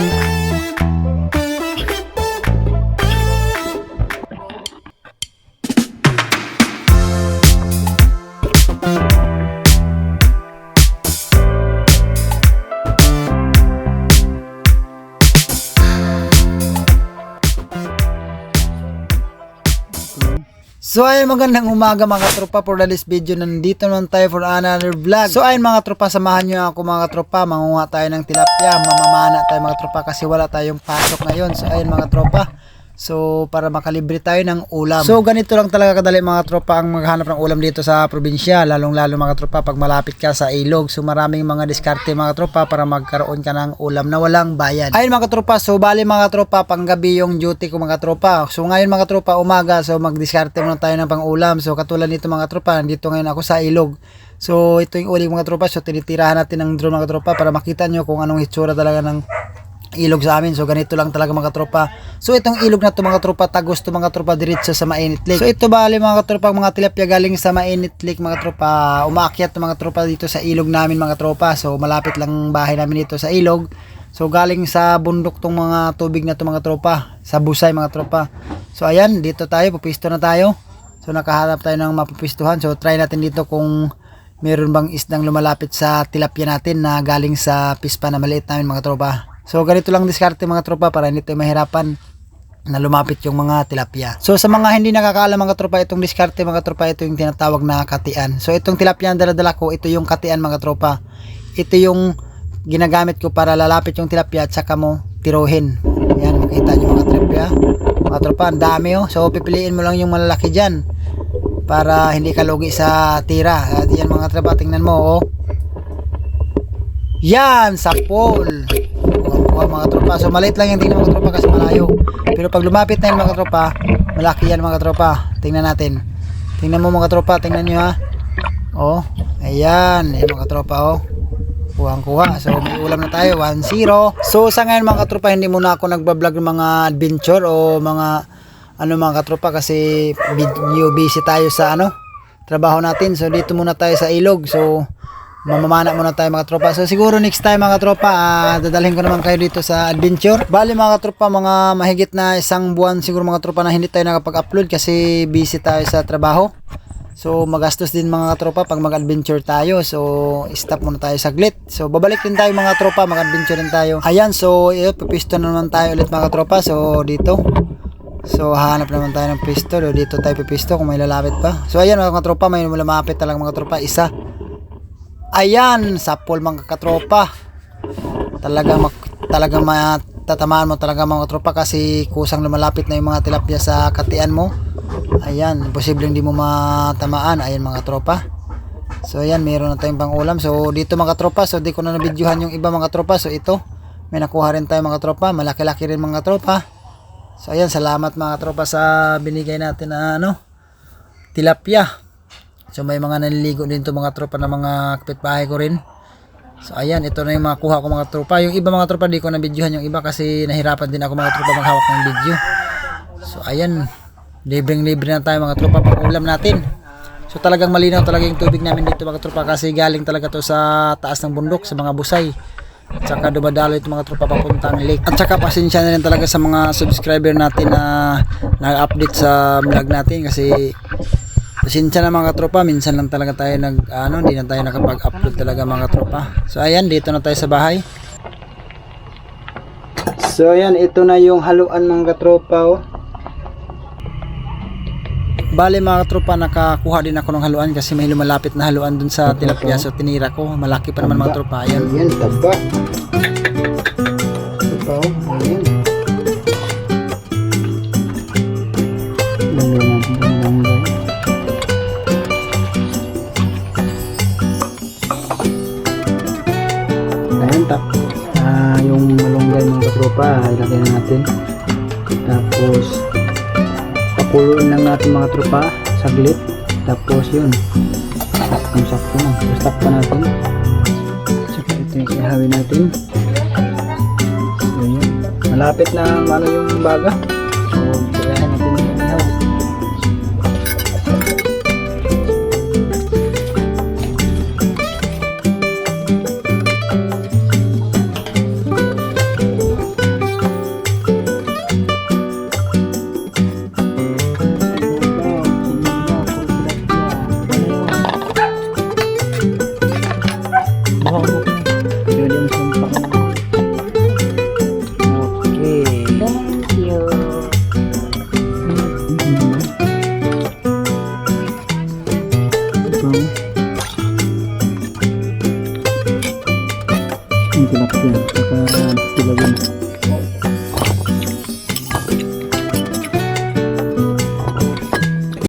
Thank you. So ayun magandang umaga mga tropa for this video nandito naman tayo for another vlog. So ayun mga tropa samahan nyo ako mga tropa mangunga tayo ng tilapia mamamana tayo mga tropa kasi wala tayong pasok ngayon. So ayun mga tropa So para makalibre tayo ng ulam. So ganito lang talaga kadali mga tropa ang maghanap ng ulam dito sa probinsya lalong lalo mga tropa pag malapit ka sa ilog. So maraming mga diskarte mga tropa para magkaroon ka ng ulam na walang bayad. Ayun mga tropa so bali mga tropa panggabi yung duty ko mga tropa. So ngayon mga tropa umaga so magdiskarte muna tayo ng pang-ulam. So katulad nito mga tropa nandito ngayon ako sa ilog. So ito yung uli mga tropa so tinitirahan natin ng drone mga tropa para makita nyo kung anong hitsura talaga ng ilog sa amin. So ganito lang talaga mga tropa. So itong ilog na to mga tropa tagos to mga tropa diretso sa Mainit Lake. So ito bali mga tropa mga tilapia galing sa Mainit Lake mga tropa. Umaakyat mga tropa dito sa ilog namin mga tropa. So malapit lang bahay namin dito sa ilog. So galing sa bundok tong mga tubig na to mga tropa. Sa Busay mga tropa. So ayan dito tayo pupisto na tayo. So nakahanap tayo ng mapupistuhan. So try natin dito kung meron bang isdang lumalapit sa tilapia natin na galing sa pispa na maliit namin mga tropa. So ganito lang diskarte mga tropa para hindi tayo mahirapan na lumapit yung mga tilapia. So sa mga hindi nakakaalam mga tropa itong diskarte mga tropa ito yung tinatawag na katian. So itong tilapia na dala-dala ko ito yung katian mga tropa. Ito yung ginagamit ko para lalapit yung tilapia at saka mo tiruhin. Yan makita nyo mga tilapia. Mga tropa ang dami oh. So pipiliin mo lang yung malalaki dyan para hindi ka lugi sa tira. At yan mga tropa tingnan mo oh. Yan sa pole. Kuha mga tropa. So maliit lang yung tingnan mga tropa kasi malayo. Pero pag lumapit na yung mga tropa, malaki yan mga tropa. Tingnan natin. Tingnan mo mga tropa, tingnan nyo ha. Oh, ayan. Ayan mga tropa oh. Kuhang kuha. So may ulam na tayo. 1-0. So sa ngayon mga tropa, hindi muna ako nagbablog ng mga adventure o mga ano mga katropa kasi video busy tayo sa ano trabaho natin. So dito muna tayo sa ilog. So mamamana muna tayo mga tropa. So siguro next time mga tropa, ah, dadalhin ko naman kayo dito sa adventure. Bali mga tropa, mga mahigit na isang buwan siguro mga tropa na hindi tayo nakapag-upload kasi busy tayo sa trabaho. So magastos din mga tropa pag mag-adventure tayo. So stop muna tayo saglit. So babalik din tayo mga tropa, mag-adventure din tayo. Ayan, so ito, pipisto na naman tayo ulit mga tropa. So dito. So hahanap naman tayo ng pisto. Dito tayo pipisto kung may lalapit pa. So ayan mga tropa, may lumapit talaga mga tropa. Isa. Ayan, sapol mga katropa. Talagang mak- talagang matatamaan mo talaga mga tropa kasi kusang lumalapit na yung mga tilapia sa katian mo. Ayan, posibleng hindi mo matamaan. Ayan mga tropa. So ayan, meron na tayong pang ulam. So dito mga tropa, so di ko na nabidyohan yung iba mga tropa. So ito, may nakuha rin tayo mga tropa. Malaki-laki rin mga tropa. So ayan, salamat mga tropa sa binigay natin na ano, tilapia. So may mga naliligo din to mga tropa na mga kapitbahay ko rin. So ayan, ito na yung mga kuha ko mga tropa. Yung iba mga tropa di ko na videohan yung iba kasi nahirapan din ako mga tropa maghawak ng video. So ayan, libreng libre na tayo mga tropa pang ulam natin. So talagang malinaw talaga yung tubig namin dito mga tropa kasi galing talaga to sa taas ng bundok sa mga busay. At saka dumadalo itong mga tropa papuntang lake. At saka pasensya na rin talaga sa mga subscriber natin na nag-update sa vlog natin kasi Pasensya na mga tropa, minsan lang talaga tayo nag ano, hindi na tayo nakapag-upload talaga mga tropa. So ayan, dito na tayo sa bahay. So ayan, ito na yung haluan mga tropa oh. Bale mga tropa, nakakuha din ako ng haluan kasi may lumalapit na haluan dun sa tilapia. So tinira ko, malaki pa naman mga tropa. Ayan. Ayan, taba. Ito, ayan. Katropa, ilagay na natin. Tapos, pakuluin lang natin mga tropa, saglit. Tapos yun, saktong sakto na. Tapos takpan natin. Tsaka ito yung ihawin natin. Yun. Malapit na ano yung baga. So, tilapia. Saka tilawin.